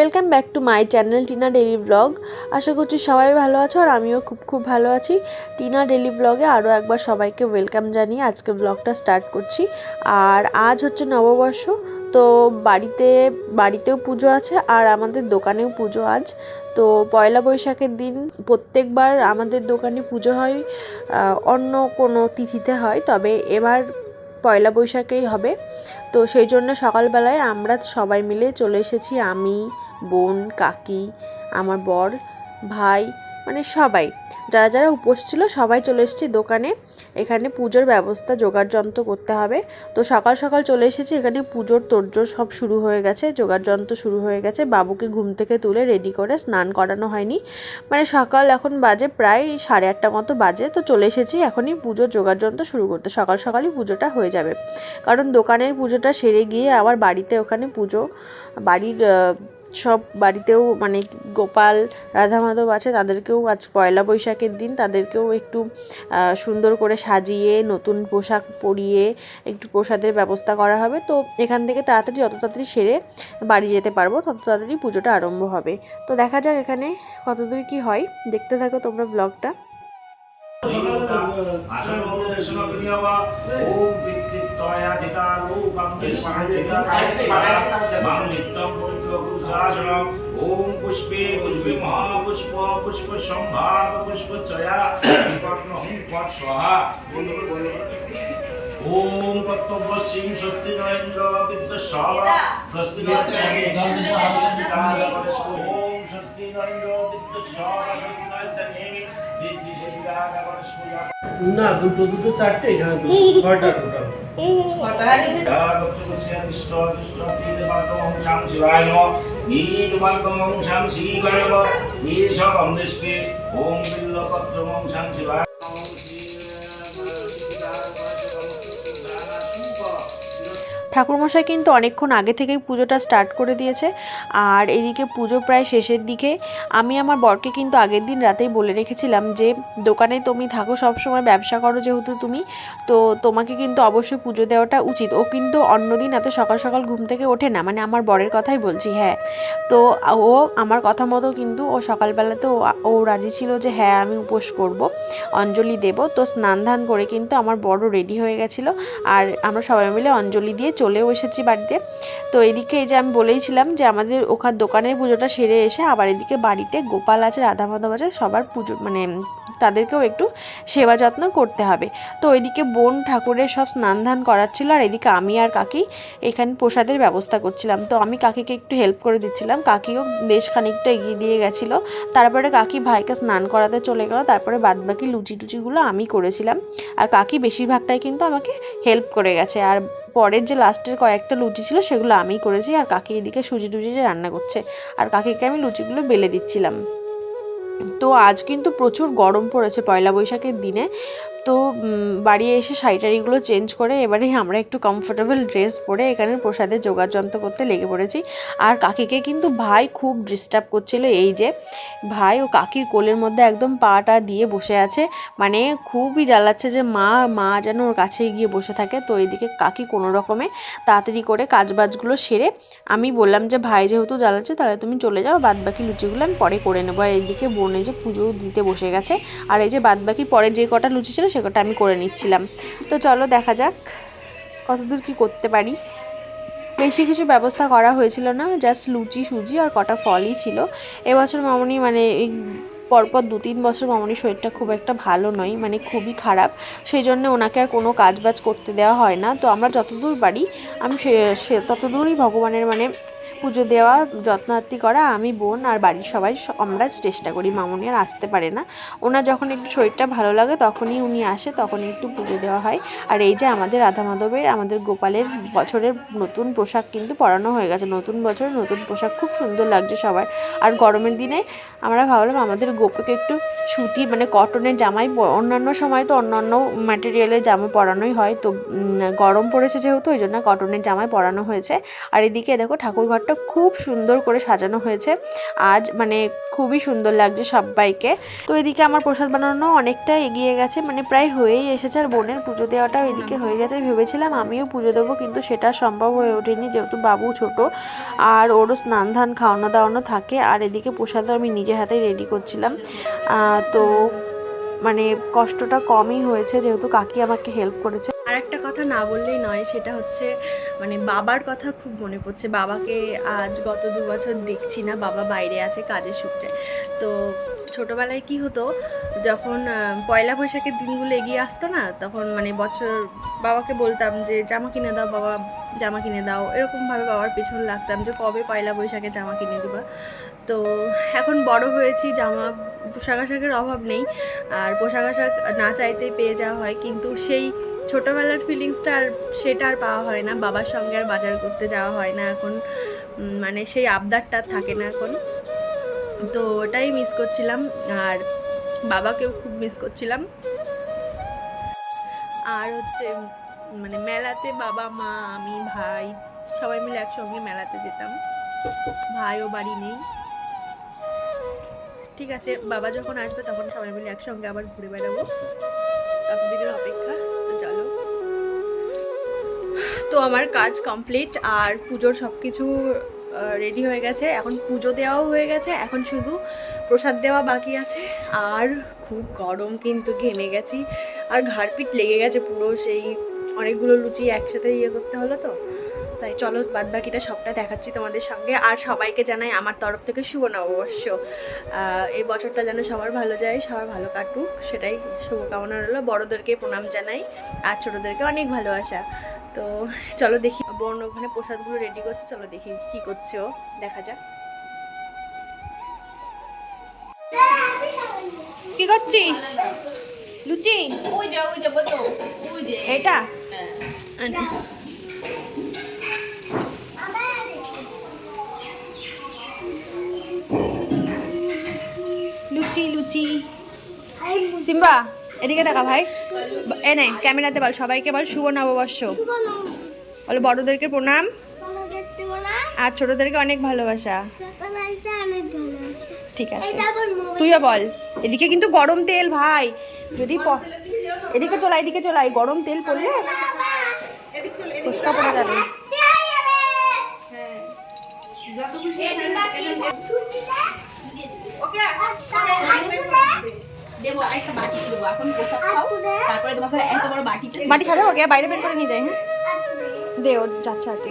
Welcome back to my channel Tina daily blog. আশা করছি সবাই ভালো আছো আর আমিও খুব খুব ভালো আছি। টিনা ডেলি ব্লগে আরও একবার সবাইকে ওয়েলকাম জানিয়ে আজকে ব্লগটা স্টার্ট করছি। আর আজ হচ্ছে নববর্ষ, তো বাড়িতে, বাড়িতেও পুজো আছে আর আমাদের দোকানেও পুজো আজ। তো পয়লা বৈশাখের দিন প্রত্যেকবার আমাদের দোকানে পুজো হয় অন্য কোনো তিথিতে হয়, তবে এবার পয়লা বৈশাখেই হবে। তো সেই জন্য সকালবেলায় আমরা সবাই মিলে চলে এসেছি, আমি বোন, কাকি, আমার বর, ভাই মানে সবাই। যারা যারা উপোস ছিল সবাই চলে এসেছি দোকানে। এখানে পুজোর ব্যবস্থা, জোগাড় যন্ত্র করতে হবে। তো সকাল সকাল চলে এসেছি, এখানে পুজোর তোড়জোড় সব শুরু হয়ে গেছে, জোগাড় যন্ত্র শুরু হয়ে গেছে। বাবুকে ঘুম থেকে তুলে রেডি করে স্নান করানো হয়নি। মানে সকাল এখন বাজে প্রায় সাড়ে আটটা মতো বাজে, তো চলে এসেছি এখনই পুজোর জোগাড় যন্ত্র শুরু করতে। সকাল, সকালই পুজোটা হয়ে যাবে। কারণ দোকানের পুজোটা সেরে গিয়ে আবার বাড়িতে ওখানে পুজো, বাড়ির সব বাড়িতেও মানে গোপাল রাধা মাধব আছে, তাদেরকেও আজ পয়লা বৈশাখের দিন তাদেরকেও একটু সুন্দর করে সাজিয়ে, নতুন পোশাক পরিয়ে একটু প্রসাদের ব্যবস্থা করা হবে। তো এখান থেকে তাড়াতাড়ি, যত তাড়াতাড়ি সেরে বাড়ি যেতে পারব, তত তাড়াতাড়ি পুজোটা আরম্ভ হবে। তো দেখা যাক এখানে কতদূর কি হয়। দেখতে থাকো তোমরা ব্লগটা ওম পুষ্পে পুষ্পে মহাপুষ্প পুষ্প সম্ভাগ পুষ্প চয়া হুম স্বাহা ওম কর্তব্য সিং স্বস্তি নরেন্দ্র বিদ্য সভা স্বস্তি ওম স্বস্তি নরেন্দ্র বিদ্য সভা স্বস্তি না দুটো দুটো চারটে এখানে ছয়টা টোটাল ওম বিল্লপত্রমং শাং শিবায় ঠাকুরমশাই কিন্তু অনেকক্ষণ আগে থেকেই পুজোটা স্টার্ট করে দিয়েছে। আর এদিকে পুজো প্রায় শেষের দিকে। আমি আমার বরকে কিন্তু আগের দিন রাতেই বলে রেখেছিলাম যে, দোকানে তুমি থাকো সব সময় ব্যবসা করো যেহেতু তুমি, তো তোমাকে কিন্তু অবশ্যই পুজো দেওয়াটা উচিত। ও কিন্তু অন্যদিন এত সকাল সকাল ঘুম থেকে ওঠে না মানে আমার বরের কথাই বলছি হ্যাঁ। তো ও আমার কথা মতো কিন্তু ও সকালবেলাতে ও রাজি ছিল যে হ্যাঁ আমি উপোস করব, অঞ্জলি দেব। তো স্নান ধান করে কিন্তু আমার বড় রেডি হয়ে গেছিল। আর আমরা সবাই মিলে অঞ্জলি দিয়ে চলেও এসেছি বাড়িতে। তো এদিকে এই যে আমি বলেইছিলাম যে আমাদের ওখান দোকানের পুজোটা সেরে এসে আবার এদিকে বাড়িতে গোপাল আছে, রাধা মাধব আছে, সবার পুজো মানে তাদেরকেও একটু সেবা যত্ন করতে হবে। তো ওইদিকে বোন ঠাকুরের সব স্নান ধান করাচ্ছিল আর এদিকে আমি আর কাকি এখানে প্রসাদের ব্যবস্থা করছিলাম। তো আমি কাকিকে একটু হেল্প করে দিচ্ছিলাম। কাকিও বেশ খানিকটা এগিয়ে দিয়ে গেছিল। তারপরে কাকি ভাইকে স্নান করাতে চলে গেল। তারপরে বাদবাকি লুচি টুচিগুলো আমি করেছিলাম। আর কাকি বেশিরভাগটাই কিন্তু আমাকে হেল্প করে গেছে। আর পরের যে লাস্টের কয়েকটা লুচি ছিল সেগুলো আমিই করেছি। আর কাকি এদিকে সুজি টুজি রান্না করছে। আর কাকিকে আমি লুচিগুলো বেলে দিচ্ছিলাম। তো আজ কিন্তু প্রচুর গরম পড়েছে পয়লা বৈশাখের দিনে। তো বাড়ি এসে শাড়ি টাড়িগুলো চেঞ্জ করে এবারে আমরা একটু কমফোর্টেবল ড্রেস পরে এখানে প্রসাদে জোগাড় যন্ত্র করতে লেগে পড়েছি। আর কাকিকে কিন্তু ভাই খুব ডিস্টার্ব করছিল এই যে, ভাই ও কাকির কোলের মধ্যে একদম পাটা দিয়ে বসে আছে। মানে খুবই জ্বালাচ্ছে যে মা মা যেন ওর কাছে গিয়ে বসে থাকে। তো এইদিকে কাকি কোনো রকমে তাড়াতাড়ি করে কাজবাজগুলো সেরে আমি বললাম যে, ভাই যেহেতু জ্বালাচ্ছে তাহলে তুমি চলে যাও বাদ বাকি লুচিগুলো আমি পরে করে নেব। আর এইদিকে বোনে যে পুজো দিতে বসে গেছে। আর এই যে বাদ বাকি পরে যে কটা লুচি ছিল সে কটা আমি করে নিচ্ছিলাম। তো চলো দেখা যাক কতদূর কি করতে পারি। বেশি কিছু ব্যবস্থা করা হয়েছিল না জাস্ট লুচি সুজি আর কটা ফলই ছিল। এবছর মামনি মানে পরপর দু তিন বছর মামনির শরীরটা খুব একটা ভালো নয় মানে খুবই খারাপ। সেই জন্য ওনাকে আর কোনো কাজ বাজ করতে দেওয়া হয় না। তো আমরা যতদূর পারি, আমি সে, ততদূরই ভগবানের মানে পুজো দেওয়া যত্নার্থী করা আমি বোন আর বাড়ির সবাই আমরা চেষ্টা করি, মামনি আর আসতে পারে না। ওনার যখন একটু শরীরটা ভালো লাগে তখনই উনি আসে, তখনই একটু পুজো দেওয়া হয়। আর এই যে আমাদের রাধা মাধবের, আমাদের গোপালের বছরের নতুন পোশাক কিন্তু পরানো হয়ে গেছে। নতুন বছরের নতুন পোশাক খুব সুন্দর লাগছে সবার। আর গরমের দিনে আমরা ভাবলাম আমাদের গোপুকে একটু সুতি মানে কটনের জামাই অন্যান্য সময় তো অন্যান্য ম্যাটেরিয়ালের জামা পরানোই হয়। তো গরম পড়েছে যেহেতু, ওই জন্য কটনের জামাই পরানো হয়েছে। আর এদিকে দেখো ঠাকুর ঘরটা খুব সুন্দর করে সাজানো হয়েছে। আজ মানে খুবই সুন্দর লাগছে সবাইকে। তো এদিকে আমার প্রসাদ বানানো অনেকটা এগিয়ে গেছে মানে প্রায় হয়েই এসেছে আর বোনের পুজো দেওয়াটাও এদিকে হয়ে গেছে। ভেবেছিলাম আমিও পুজো দেবো, কিন্তু সেটা সম্ভব হয়ে ওঠেনি যেহেতু বাবু ছোট আর ওরও স্নান ধান খাওয়ানো দাওয়ানো থাকে আর এদিকে প্রসাদও আমি নিজে হাতে রেডি করছিলাম। তো মানে কষ্টটা কমই হয়েছে যেহেতু কাকি আমাকে হেল্প করেছে। আর একটা কথা না বললেই নয়, সেটা হচ্ছে মানে বাবার কথা খুব মনে পড়ছে। বাবাকে আজ গত দু বছর দেখছি না, বাবা বাইরে আছে কাজের সূত্রে। তো ছোটোবেলায় কি হতো, যখন পয়লা বৈশাখের দিনগুলো এগিয়ে আসতো না, তখন মানে বছর, বাবাকে বলতাম যে, জামা কিনে দাও বাবা, জামা কিনে দাও। এরকমভাবে বাবার পেছন লাগতাম যে, কবে পয়লা বৈশাখে জামা কিনে দেবা? তো এখন বড় হয়েছি, জামা, পোশাক আশাকের অভাব নেই। আর পোশাক আশাক না চাইতেই পেয়ে যাওয়া হয়, কিন্তু সেই ছোটোবেলার ফিলিংসটা আর সেটা আর পাওয়া হয় না। বাবার সঙ্গে আর বাজার করতে যাওয়া হয় না এখন। মানে সেই আবদারটা থাকে না এখন। তো ওটাই মিস করছিলাম আর বাবাকেও খুব মিস করছিলাম। আর হচ্ছে মানে মেলাতে বাবা, মা, আমি, ভাই সবাই মিলে একসঙ্গে মেলাতে যেতাম। ভাইও বাড়ি নেই। ঠিক আছে, বাবা যখন আসবে তখন সবাই মিলে একসঙ্গে আবার ঘুরে বেড়াবো। ততদিনের অপেক্ষা তো চলো। তো আমার কাজ কমপ্লিট আর পুজোর সব কিছু রেডি হয়ে গেছে। এখন পুজো দেওয়াও হয়ে গেছে, এখন শুধু প্রসাদ দেওয়া বাকি আছে। আর খুব গরম কিন্তু ঘেমে গেছি। আর ঘাড়পিট লেগে গেছে পুরো, সেই অনেকগুলো লুচি একসাথে ইয়ে করতে হলো তো। তাই চলো বাদ বাকিটা সবটা দেখাচ্ছি তোমাদের সঙ্গে। আর সবাইকে জানাই আমার তরফ থেকে শুভ নববর্ষ। এই বছরটা যেন সবার ভালো যায় সবার ভালো কাটুক সেটাই শুভকামনা রইল। বড়োদেরকে প্রণাম জানাই আর ছোটোদেরকে অনেক ভালোবাসা। তো চলো দেখি বোন ওখানে প্রসাদগুলো রেডি করছে চলো দেখি কি করছে ও। দেখা যাক। কি করছিস? লুচি? ওই যে ওই যে বলো ওই যে। এটা হ্যাঁ। লুচি সিম্বা এদিকে দেখা ভাই। এ নে ক্যামেরাতে বল সবাইকে বল শুভ নববর্ষ। বলো বড়োদেরকে প্রণাম। আর ছোটদেরকে অনেক ভালোবাসা। ঠিক আছে। তুইও বল। এদিকে কিন্তু গরম তেল ভাই। যদি এদিকে চলা এদিকে চলাই গরম তেল পড়লে ফুসকা পড়ে যাবে। একটা বাটি দেবো। এখন প্রসাদ খাও। তারপরে তোমাকে এত বড় বাটিতে বাটি সাজাবো ওকে বাইরে বের করে নিয়ে যাই হ্যাঁ? দে ও যাচ্ছে আর কি।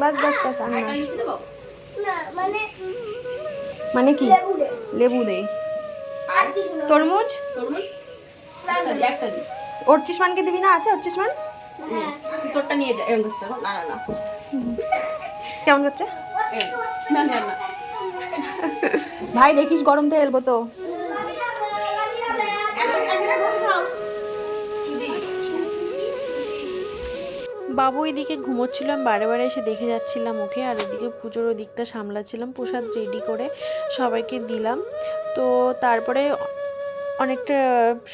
বাস বাস বাস একটা লুচি দেবো? মানে কি? লেবু দে। তরমুজ? ওর চিসমানকে দিবি না? আছে ওর চিসমান? তোরটা নিয়ে যা এরকম করতে হবে। না না না। কেমন যাচ্ছে? না না না। ভাই, দেখিস গরম তেল তো। বাবু এদিকে ঘুমোচ্ছিলাম, বারে বারে এসে দেখে যাচ্ছিলাম ওকে, আর ওদিকে পুজোর ওদিকটা সামলাচ্ছিলাম, প্রসাদ রেডি করে সবাইকে দিলাম। তো তারপরে অনেকটা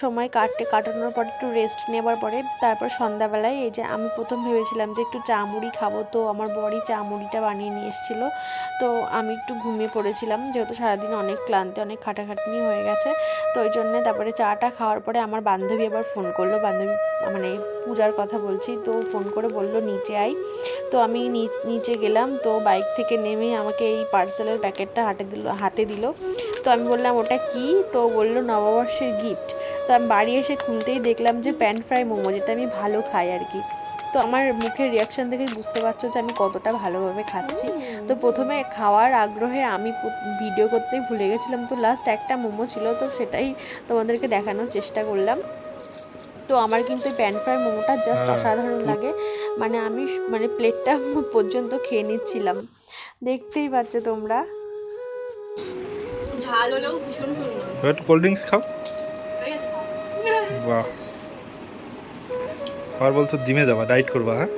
সময় কাটতে কাটানোর পর একটু রেস্ট নেবার পরে তারপর সন্ধ্যাবেলায় এই যে আমি প্রথম ভেবেছিলাম যে একটু চা মুড়ি খাব, তো আমার বড়ি চা মুড়িটা বানিয়ে নিয়ে এসেছিল। তো আমি একটু ঘুমিয়ে পড়েছিলাম, যেহেতু সারাদিন অনেক ক্লান্তি, অনেক খাটাখাটনি হয়ে গেছে। তো ওই জন্যে তারপরে চাটা খাওয়ার পরে আমার বান্ধবী আবার ফোন করল, বান্ধবী মানে পূজার কথা বলছি, তো ফোন করে বলল, নিচে আই তো আমি নিচে গেলাম, তো বাইক থেকে নেমে আমাকে এই পার্সেলের প্যাকেটটা হাতে দিল হাতে দিল। তো আমি বললাম, ওটা কি? তো বলল নববর্ষের গিফট তো আমি বাড়ি এসে খুলতেই দেখলাম যে প্যান ফ্রাই মোমো যেটা আমি ভালো খাই আর কি। তো আমার মুখের রিয়াকশান থেকে বুঝতে পারছ যে আমি কতটা ভালোভাবে খাচ্ছি। তো প্রথমে খাওয়ার আগ্রহে আমি ভিডিও করতেই ভুলে গেছিলাম। তো লাস্ট একটা মোমো ছিল তো সেটাই তোমাদেরকে দেখানোর চেষ্টা করলাম। তো আমার কিন্তু প্যান ফ্রাই মোমোটা জাস্ট হ্যাঁ। অসাধারণ লাগে। মানে আমি মানে প্লেটটা পর্যন্ত খেয়ে নিচ্ছিলাম। দেখতেই পাচ্ছ তোমরা। ঝাল হলেও ভীষণ সুন্দর। একটু কোল্ড ড্রিঙ্কস খাও। বাহ আবার বলছো জিমে যাবা ডাইট করবা হ্যাঁ?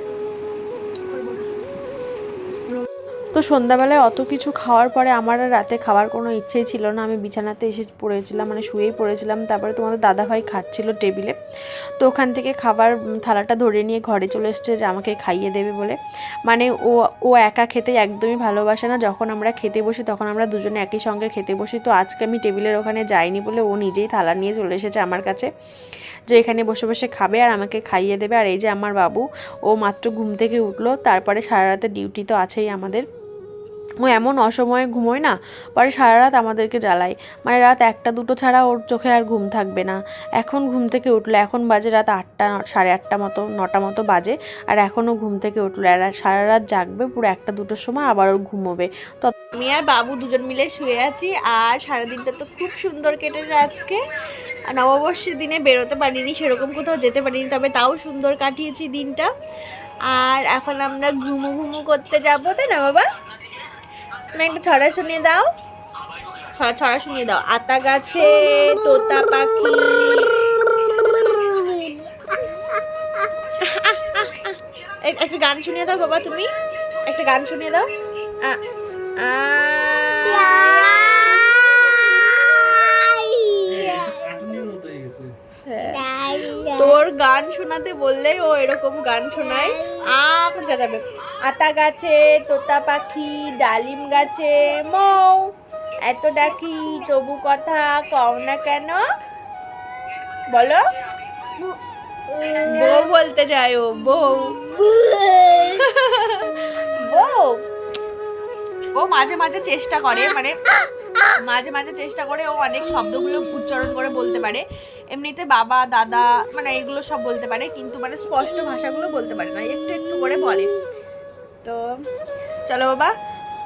তো সন্ধ্যাবেলায় অত কিছু খাওয়ার পরে আমার আর রাতে খাওয়ার কোনো ইচ্ছেই ছিল না। আমি বিছানাতে এসে পড়েছিলাম মানে শুয়েই পড়েছিলাম। তারপরে তোমাদের দাদাভাই খাচ্ছিল টেবিলে। তো ওখান থেকে খাবার থালাটা ধরে নিয়ে ঘরে চলে এসছে যে আমাকে খাইয়ে দেবে বলে। মানে ও ও একা খেতে একদমই ভালোবাসে না। যখন আমরা খেতে বসি তখন আমরা দুজনে একই সঙ্গে খেতে বসি। তো আজকে আমি টেবিলের ওখানে যাইনি বলে ও নিজেই থালা নিয়ে চলে এসেছে আমার কাছে। যে এখানে বসে বসে খাবে আর আমাকে খাইয়ে দেবে। আর এই যে আমার বাবু, ও মাত্র ঘুম থেকে উঠল। তারপরে সারা রাতে ডিউটি তো আছেই আমাদের। ও এমন অসময়ে ঘুমোয় না, পরে সারা রাত আমাদেরকে জ্বালায় মানে রাত একটা, দুটো ছাড়া ওর চোখে আর ঘুম থাকবে না। এখন ঘুম থেকে উঠল, এখন বাজে রাত আটটা সাড়ে আটটা মতো, নটা মতো বাজে, আর এখনও ঘুম থেকে উঠল। আর সারা রাত জাগবে, পুরো একটা, দুটোর সময় আবার ওর ঘুমোবে। তো আমি আর বাবু দুজন মিলে শুয়ে আছি, আর সারাদিনটা তো খুব সুন্দর কেটেছে আজকে। নববর্ষের দিনে বেরোতে পারিনি, সেরকম কোথাও যেতে পারিনি, তবে তাও সুন্দর কাটিয়েছি দিনটা। আর এখন আমরা ঘুমু ঘুমু করতে যাব, তাই না বাবা? তুমি একটা ছড়া শুনিয়ে দাও। ছড়া ছড়া শুনিয়ে দাও। আতা গাছে তোতা পাখি। একটা গান শুনিয়ে দাও বাবা তুমি। একটা গান শুনিয়ে দাও। তোর গান শোনাতে বললেই ও এরকম গান শোনায়। আ আতা গাছে, তোতা পাখি, ডালিম গাছে, মৌ। এত ডাকি, তবু কথা কও না কেন? বলো। বউ বলতে যায় ও বউ। বউ ও মাঝে মাঝে চেষ্টা করে মানে মাঝে মাঝে চেষ্টা করে, ও অনেক শব্দগুলো উচ্চারণ করে বলতে পারে। এমনিতে বাবা, দাদা মানে এগুলো সব বলতে পারে, কিন্তু মানে স্পষ্ট ভাষাগুলো বলতে পারে না, একটু একটু করে বলে। তো চলো বাবা,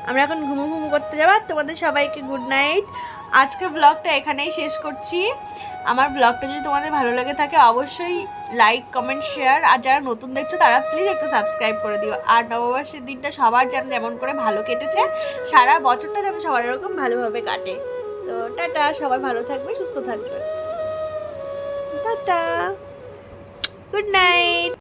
আমরা এখন ঘুমু ঘুমু করতে যাব। তোমাদের সবাইকে গুড নাইট আজকে ব্লগটা এখানেই শেষ করছি। আমার ব্লগটা যদি তোমাদের ভালো লেগে থাকে, অবশ্যই লাইক কমেন্ট শেয়ার আর যারা নতুন দেখছ, তারা প্লিজ একটু সাবস্ক্রাইব করে দিও। আর নববর্ষের দিনটা সবার যেন যেমন করে ভালো কেটেছে, সারা বছরটা যেন সবার এরকম ভালোভাবে কাটে। তো টাটা, সবাই ভালো থাকবে, সুস্থ থাকবে। Tata good night